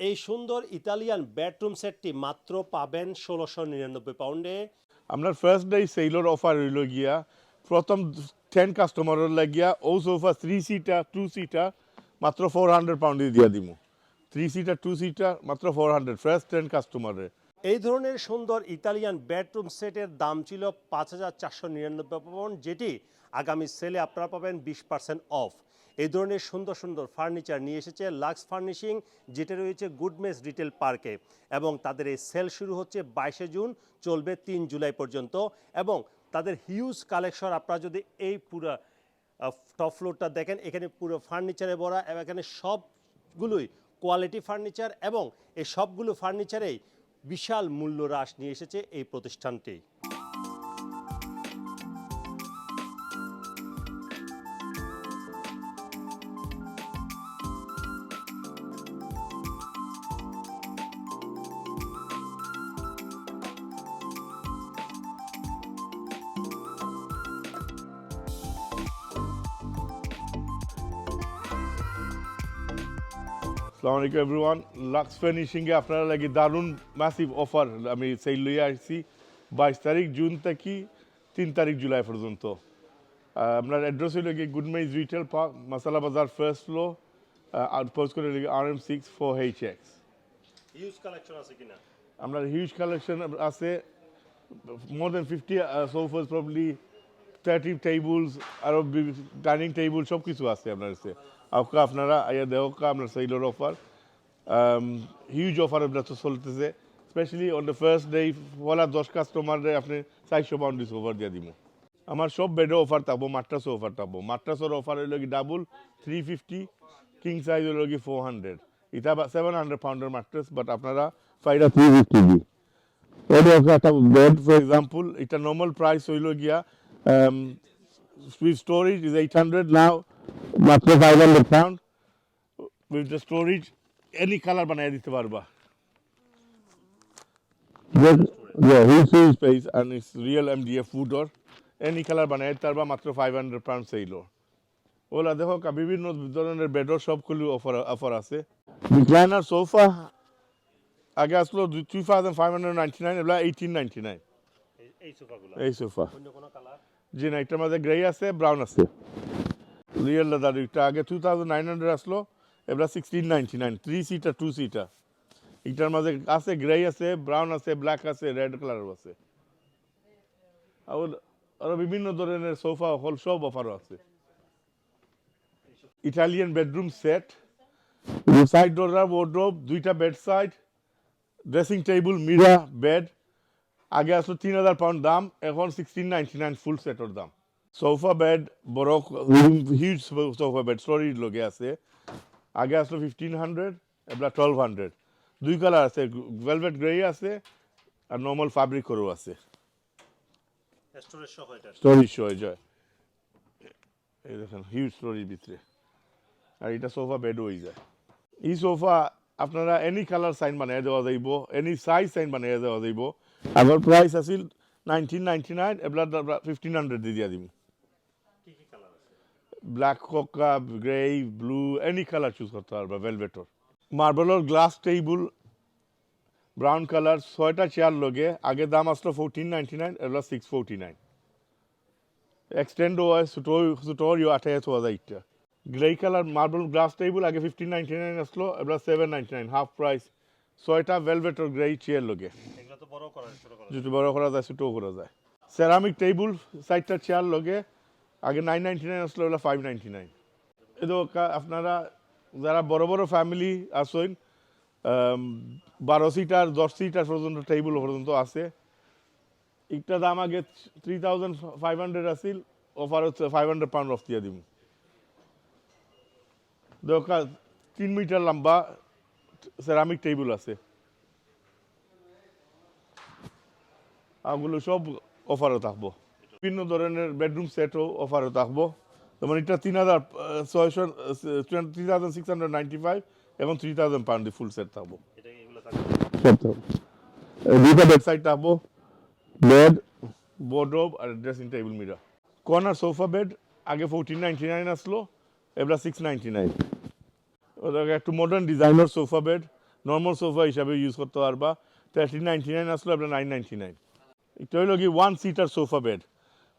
এই সুন্দর Italian bedroom সেটটি মাত্র পাবেন ষোলোশো নিরানব্বই পাউন্ডে আপনার ফার্স্ট ডে সেলর অফার হইল গিয়া প্রথম টেন কাস্টমারের লাগিয়া ও sofa three seater two seater মাত্র ফোর হান্ড্রেড পাউন্ডে দিয়া দিমু। থ্রি সিটার টু সিটার মাত্র ফোর হান্ড্রেড ফার্স্ট টেন কাস্টমারের এই ধরনের সুন্দর ইতালিয়ান বেডরুম সেটের দাম ছিল পাঁচ হাজার চারশো নিরানব্বই পাউন্ড যেটি আগামী সেলে আপনারা পাবেন বিশ পার্সেন্ট অফ এই ধরনের সুন্দর সুন্দর ফার্নিচার নিয়ে এসেছে লাক্স ফার্নিশিং যেটা রয়েছে গুডমেস রিটেল পার্কে। এবং তাদের এই সেল শুরু হচ্ছে বাইশে জুন, চলবে তিন জুলাই পর্যন্ত। এবং তাদের হিউজ কালেকশন আপনারা যদি এই পুরো টপ ফ্লোরটা দেখেন, এখানে পুরো ফার্নিচারে ভরা, এবং এখানে সবগুলোই কোয়ালিটি ফার্নিচার এবং এই সবগুলো ফার্নিচারেই বিশাল মূল্য হ্রাস নিয়ে এসেছে এই প্রতিষ্ঠানটি। আসসালামু আলাইকুম এভরিওয়ান লাক্স ফিনিশিংয়ে আপনারা লাগি দারুণ ম্যাসিভ অফার আমি সেই লইয়া আসছি। বাইশ তারিখ জুন থেকে তিন তারিখ জুলাই পর্যন্ত। আপনার অ্যাড্রেস হইল গিয়ে গুডমেজ রিটেল পার্ক মাসালা বাজার ফার্স্ট ফ্লোর আর পোস্ট করে আর M six four H X huge collection আছে কিনা? আপনার হিউজ কালেকশন আছে। More than fifty sofas probably thirty tables আরও ডাইনিং টেবল সব কিছু আছে আপনার কাছে। আপকা আপনারা আইয়া দেওকা, আপনার সেইলোর অফার হিউজ অফার আপনার তো চলতেছে। Specially on the first day বলা দশ কাস্টমারে আপনি চারশো পাউন্ড অফার দিয়ে দিব আমার সব বেডে অফার থাকব, মাট্রাসও অফার থাকব। মাট্রাসের অফার হইল কি double three fifty king size হইল কি ফোর হান্ড্রেড এটা সেভেন হান্ড্রেড পাউন্ডের মাট্রাস বাট আপনারা ফাইডা থ্রি ফিফটি দি এটা একটা বেড ফর এক্সাম্পল এটা নর্মাল প্রাইস হইল গিয়া with storage is eight hundred now মাত্র five hundred pound with the storage any colour বানিয়ে দিতে পারবা Yeah, huge storage space and it's real MDF food or any color বানিয়ে দিতে পারবা মাত্র ফাইভ হান্ড্রেড পাউন্ড সেইলো ওলা দেখো বিভিন্ন ধরনের বেডর সবগুলো অফার অফার আছে রিক্লাইনার সোফা আগে আসলো two thousand five hundred ninety nine eighteen ninety nine এই সোফাগুলো। এই সোফা। অন্য কোনো কালার জি না মধ্যে গ্রে আছে ব্রাউন আছে। রিয়েল লেদার এটা আগে টু থাউজেন্ড নাইন হান্ড্রেড আসলো এবার sixteen ninety nine three seater two seater এটার মধ্যে আছে গ্রে আছে ব্রাউন আছে ব্ল্যাক আছে রেড কালার আছে। আর বিভিন্ন ধরনের সোফা হল সব অফারও আছে। ইটালিয়ান বেডরুম সেট সাইড ডোরার ওয়ার্ড্রোব দুইটা bed side dressing table mirror bed আগে আসলো তিন হাজার পাউন্ড দাম এখন সিক্সটিন নাইনটি নাইন ফুল সেটের দাম। সোফা বেড বড় হিউজ সোফা বেড স্টোরিজ লগে আছে। আগে আসলো ফিফটিন হান্ড্রেড এবার টুয়েলভ হান্ড্রেড দুই কালার আছে ভেলভেট গ্রে আছে আর নর্মাল ফ্যাব্রিকেরও আছে। স্টোরেজ সহ এটা যায় এই দেখেন হিউজ স্টোরেজ ভিতরে আর এটা সোফা বেড হয়ে যায়। এই সোফা আপনারা এনি কালার সাইন বানিয়ে দেওয়া যাইব এনি সাইজ সাইন বানিয়ে দেওয়া যাইব। আগর প্রাইস আছিল নাইনটিন নাইনটি নাইন এবার ফিফটিন হান্ড্রেড দিয়ে দিয়া দিম। কি কি colour black Coca grey blue any colour choose করতে পারবা ভেলভেটর মার্বেলের গ্লাস টেবিল ব্রাউন কালার ছয়টা চেয়ার লগে আগে দাম আসলো ফোরটিন নাইনটি নাইন এবার সিক্স ফোরটি নাইন এক্সটেন্ড হয় সুটোর সুটোর ইউ আঠাইশ হাজার ইটটা। Grey colour marble glass table আগে ফিফটিন নাইনটি নাইন আসলো এবার seven ninety nine half price ছয়টা ভেলভেটর গ্রে চেয়ার করা যেটা বড় করা যায় ছোটও করা যায়। সেরামিক টেবিল সাইডটা চেয়ার লগে আগে নাইন নাইনটি নাইন আসলো ওগুলো ফাইভ নাইনটি নাইন এতো আপনারা যারা বড় বড় ফ্যামিলি আসেন বারো সিটার দশ সিটার পর্যন্ত টেবিল পর্যন্ত আছে। একটা দাম আগে থ্রি থাউজেন্ড ফাইভ হান্ড্রেড আসিল অফার হচ্ছে ফাইভ হান্ড্রেড পাউন্ড অফ দিয়ে দিব। দেখা তিন মিটার লম্বা সেরামিক টেবিল আছে। ওগুলো সব অফারও থাকব। বিভিন্ন ধরনের বেডরুম সেটও অফারও থাকব। যেমন এটা তিন হাজার ছয়শো three thousand six hundred ninety five এবং three thousand pound full set থাকব। দুইটা থাকব। বেড বোর্ডরোব আর dressing table mirror corner sofa bed আগে ফোরটিন নাইনটি নাইন আসলো। এবার সিক্স নাইনটি নাইন একটু modern designer sofa bed normal sofa হিসাবে use করতে পারবা। থার্টিন নাইনটি নাইন আসলো আপনার নাইন নাইনটি নাইন এটা হইল কি one seater sofa bed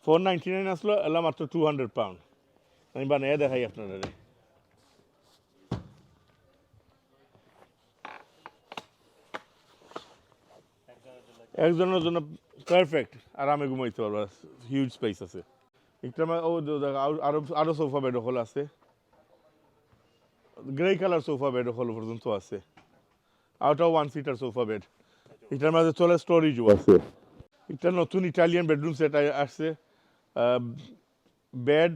four ninety nine আসলো এলা মাত্র টু হান্ড্রেড পাউন্ড আমি বানিয়ে দেখাই আপনারা একজনের জন্য পারফেক্ট আরামে ঘুমাইতে পারবা হিউজ স্পেস আছে। একটা ও দে- দেখ, আরো- আরও আরও সোফা বেড হল আছে। গ্রে কালার সোফা বেড হল পর্যন্ত আছে। আউটাও ওয়ান সিটার সোফা বেড এটার মাঝে চলে স্টোরেজও আছে। এটা নতুন ইটালিয়ান বেডরুম সেট আসছে। বেড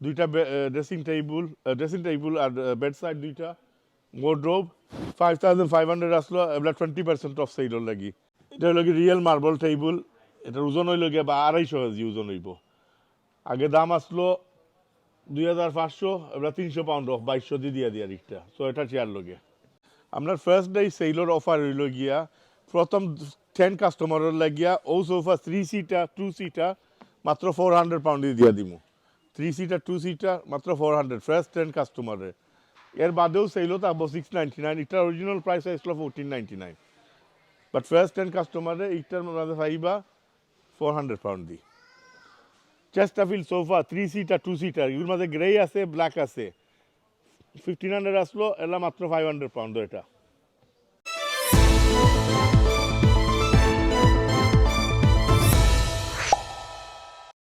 দুইটা ড্রেসিং টেবিল ড্রেসিং টেবিল আর বেড সাইড দুইটা। Wardrobe five thousand five hundred আসলো এবার টোয়েন্টি পার্সেন্ট অফ সেইলর লাগি। এটা হলো রিয়েল মার্বল টেবিল এটার ওজন হইল গিয়ে বা আড়াইশো কেজি ওজন হইব। আগে দাম আসলো দুই হাজার পাঁচশো, এবার তিনশো পাউন্ড অফ বাইশশো দিয়ে দিয়া দিয়া রিকটা সো এটা চেয়ার লগে আপনার ফার্স্ট ডে সেইলর অফার হইল গিয়া, প্রথম টেন কাস্টমারের লাগিয়া ও sofa three seater two seater মাত্র ফোর হান্ড্রেড পাউন্ডে দিয়া দিমু। থ্রি সিটার টু সিটার মাত্র ফোর হান্ড্রেড ফার্স্ট টেন কাস্টমারের এর বাদেও সেইলো থাকব সিক্স নাইনটি নাইন এটার অরিজিনাল প্রাইস আসলো fourteen ninety nine but first ten কাস্টমারে এইটার মাঝে পাইবা ফোর হান্ড্রেড পাউন্ড দিই Chesterfield sofa three seater two seater এগুলোর মাঝে গ্রে আছে ব্ল্যাক আছে। ফিফটিন হান্ড্রেড আসলো, এলা মাত্র ফাইভ হান্ড্রেড পাউন্ড এটা।